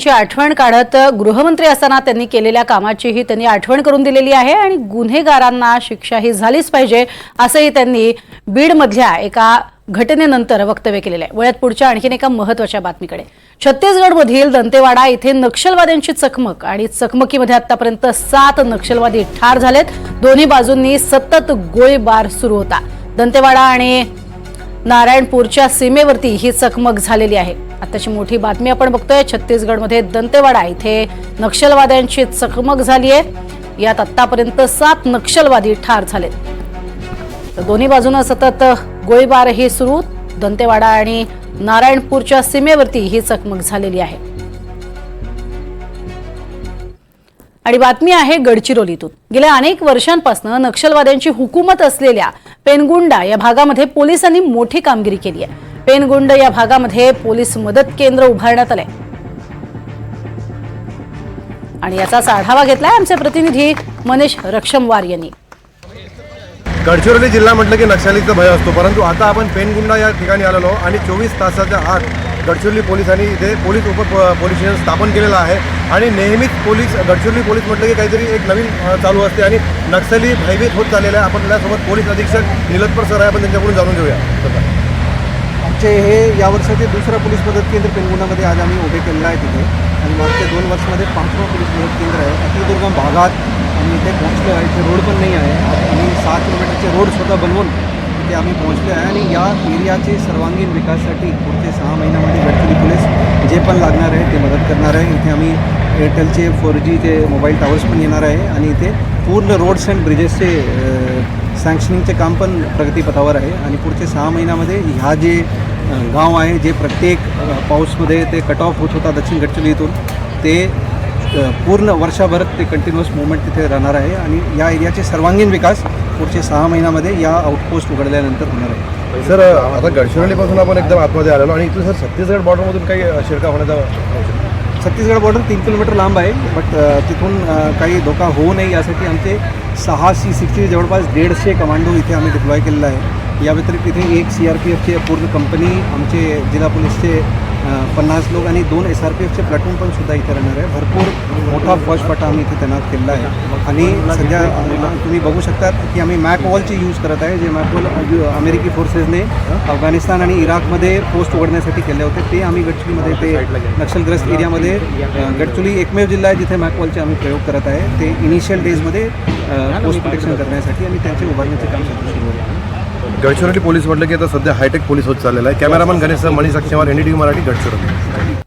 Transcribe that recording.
ची आठवण काढत गृहमंत्री असताना त्यांनी केलेल्या कामाचीही त्यांनी आठवण करून दिलेली आहे आणि गुन्हेगारांना शिक्षा ही झालीच पाहिजे असंही त्यांनी बीडमधल्या एका घटनेनंतर वक्तव्य केलेलं आहे. वळ्यात पुढच्या आणखीन एका महत्त्वाच्या बातमीकडे. छत्तीसगडमधील दंतेवाडा इथे नक्षलवाद्यांची चकमक आणि चकमकीमध्ये आतापर्यंत सात नक्षलवादी ठार झालेत. दोन्ही बाजूंनी सतत गोळीबार सुरू होता. दंतेवाडा आणि नारायणपूरच्या सीमेवरती ही चकमक झालेली आहे. आताची मोठी बातमी आपण बघतोय छत्तीसगडमध्ये दंतेवाडा इथे नक्षलवाद्यांची चकमक झाली आहे. यात आतापर्यंत सात नक्षलवादी ठार झालेत. तर दोन्ही बाजूनं सतत गोळीबारही सुरू. दंतेवाडा आणि नारायणपूरच्या सीमेवरती ही चकमक झालेली आहे. आणि बातमी आहे गडचिरोलीतून. गेल्या अनेक वर्षांपासून नक्षलवाद्यांची हुकूमत असलेल्या पेनगुंडा या भागामध्ये पोलिसांनी मोठी कामगिरी केली आहे. पेनगुंड या भागामध्ये पोलीस मदत केंद्र उभारण्यात आलंय. आणि याचाच आढावा घेतलाय आमचे प्रतिनिधी मनीष रक्षमवार यांनी. गडचिरोली जिल्हा म्हटलं की नक्षलीचा भय असतो परंतु आता आपण पेनगुंडा या ठिकाणी आलेलो आणि चोवीस तासाच्या आत गडचिरोली पोलिसांनी इथे पोलीस उप पोलीस स्टेशन स्थापन केलेलं आहे. आणि नेहमीच पोलीस गडचिरोली पोलीस म्हटलं की काहीतरी एक नवीन चालू असते आणि नक्षली भयभीत होत चाललेलं आहे. आपण त्यासोबत पोलीस अधीक्षक निलतपर सर आहे. आपण त्यांच्याकडून जाणून घेऊया. आमचे हे या वर्षाचे दुसरं पोलीस मदत केंद्र पेनगुंडामध्ये आज आम्ही उभे केलेलं आहे तिथे. आणि मागच्या दोन वर्षामध्ये पाचवं पोलीस मदत केंद्र आहे. अतिदुर्गम भागात आम्ही इथे पोहोचलो आहे. इथे रोड पण नाही आहे. आम्ही सहा किलोमीटरचे रोड स्वतः बनवून इथे आम्ही पोहोचलो आहे आणि या एरियाचे सर्वांगीण विकासासाठी पुढचे सहा महिन्यामध्ये गडचिरोली पोलीस जे पण लागणार आहे ते मदत करणार आहे. इथे आम्ही एअरटेलचे फोर जीचे मोबाईल टावर्स पण येणार आहे आणि इथे पूर्ण रोड्स अँड ब्रिजेसचे सँक्शनिंगचे काम पण प्रगतीपथावर आहे. आणि पुढचे सहा महिन्यामध्ये ह्या जे गाव आहे जे प्रत्येक पाऊसमध्ये ते कट ऑफ होत होता दक्षिण गडचिरोलीतून ते पूर्ण वर्षभर ते कंटिन्युअस मुवमेंट तिथे राहणार आहे. आणि या एरियाचे सर्वांगीण विकास पुढचे सहा महिन्यामध्ये या आउटपोस्ट उघडल्यानंतर होणार आहे. सर आता गडचिरोलीपासून आपण एकदम आतमध्ये आलेलो आणि इथून सर छत्तीसगड बॉर्डरमधून काही शिरका होण्याचा छत्तीसगड बॉर्डर तीन किलोमीटर लांब आहे बट तिथून काही धोका होऊ नये यासाठी आमचे सहा सी सिक्स्टी जवळपास दीडशे कमांडो इथे आम्ही डिप्लॉय केलेला आहे. या व्यतिरिक्त इथे एक सी आर पी एफचे पूर्ण कंपनी आमचे जिल्हा पोलीसचे पन्नास लोक आणि दोन एस आर पी एफचे प्लॅटून पण सुद्धा इथे राहणार आहे. भरपूर मोठा फौज आम्ही इथे तैनात केलेला आहे. आणि सध्या तुम्ही बघू शकता की आम्ही मॅकवॉलची यूज करत आहे जे मॅकवॉल अमेरिकी फोर्सेसने अफगाणिस्तान आणि इराकमध्ये पोस्ट उघडण्यासाठी केले होते. ते आम्ही गडचुलीमध्ये ते नक्षलग्रस्त एरियामध्ये गडचुली एकमेव जिल्हा आहे जिथे मॅकवॉलचे आम्ही प्रयोग करत आहे. ते इनिशियल डेजमध्ये पोस्ट प्रोटेक्शन करण्यासाठी आणि त्यांचे उभारण्याचे काम सुरू आहे गडचिरोली पोलीस म्हटलं की आता सध्या हायटेक पोलीस होत चाललेला आहे. Cameraman Ganesh Mani Manish Akshwar N D Marathi Gadchiroli.